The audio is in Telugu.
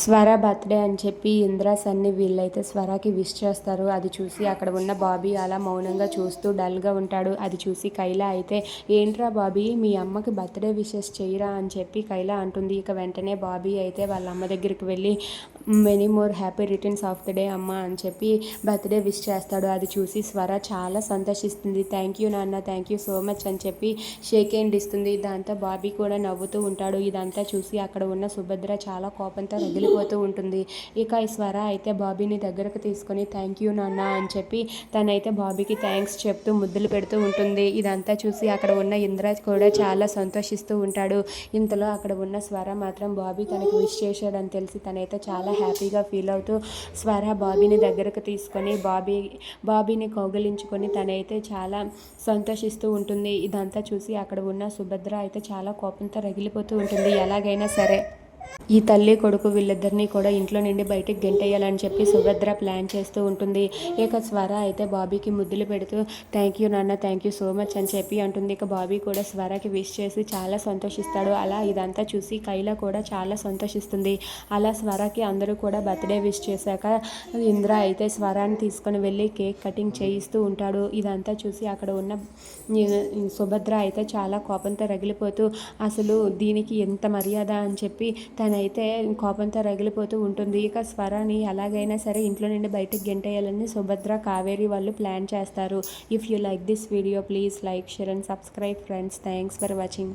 స్వర బర్త్డే అని చెప్పి ఇంద్ర సన్ని వీళ్ళైతే స్వరాకి విష్ చేస్తారు. అది చూసి అక్కడ ఉన్న బాబీ అలా మౌనంగా చూస్తూ డల్గా ఉంటాడు. అది చూసి కైలా అయితే ఏంట్రా బాబీ మీ అమ్మకి బర్త్డే విషెస్ చేయరా? అని చెప్పి కైలా అంటుంది. ఇక వెంటనే బాబీ అయితే వాళ్ళ అమ్మ దగ్గరికి వెళ్ళి many more happy returns of the day అమ్మ అని చెప్పి బర్త్డే విష్ చేస్తాడు. అది చూసి స్వర చాలా సంతోషిస్తుంది. థ్యాంక్ యూ నాన్న థ్యాంక్ యూ సో మచ్ అని చెప్పి షేక్ హ్యాండ్ ఇస్తుంది. దాంతో బాబీ కూడా నవ్వుతూ ఉంటాడు. ఇదంతా చూసి అక్కడ ఉన్న సుభద్ర చాలా కోపంతో వెళ్ళిపోతూ ఉంటుంది. ఇక ఈ స్వర అయితే బాబీని దగ్గరకు తీసుకొని థ్యాంక్ యూ నాన్న అని చెప్పి తనైతే బాబీకి థ్యాంక్స్ చెప్తూ ముద్దులు పెడుతూ ఉంటుంది. ఇదంతా చూసి అక్కడ ఉన్న ఇంద్రాజ్ కూడా చాలా సంతోషిస్తూ ఉంటాడు. ఇంతలో అక్కడ ఉన్న స్వర మాత్రం బాబీ తనకి విష్ చేశాడని తెలిసి తనైతే చాలా హ్యాపీగా ఫీల్ అవుతూ స్వర బాబీని దగ్గరకు తీసుకొని బాబీ బాబీని కౌగిలించుకొని తనైతే చాలా సంతోషిస్తూ ఉంటుంది. ఇదంతా చూసి అక్కడ ఉన్న సుభద్ర అయితే చాలా కోపంతో రగిలిపోతూ ఉంటుంది. ఎలాగైనా సరే. ఈ తల్లి కొడుకు వీళ్ళిద్దరినీ కూడా ఇంట్లో నుండి బయటికి గెంటేయాలని చెప్పి సుభద్ర ప్లాన్ చేస్తూ ఉంటుంది. ఇక స్వర అయితే బాబీకి ముద్దులు పెడుతూ థ్యాంక్ యూ నాన్న థ్యాంక్ యూ సో మచ్ అని చెప్పి అంటుంది. ఇక బాబీ కూడా స్వరకి విష్ చేసి చాలా సంతోషిస్తాడు. అలా ఇదంతా చూసి కైలా కూడా చాలా సంతోషిస్తుంది. అలా స్వరకి అందరూ కూడా బర్త్డే విష్ చేశాక ఇంద్ర అయితే స్వరాన్ని తీసుకొని వెళ్ళి కేక్ కటింగ్ చేయిస్తూ ఉంటాడు. ఇదంతా చూసి అక్కడ ఉన్న సుభద్ర అయితే చాలా కోపంతో రగిలిపోతూ అసలు దీనికి ఎంత మర్యాద అని చెప్పి తనైతే కోపంతో రగిలిపోతూ ఉంటుంది. ఇక స్వరాని ఎలాగైనా సరే ఇంట్లో నుండి బయటకు గెంటేయాలని సుభద్ర కావేరి వాళ్ళు ప్లాన్ చేస్తారు. If you like this video please like share and subscribe friends thanks for watching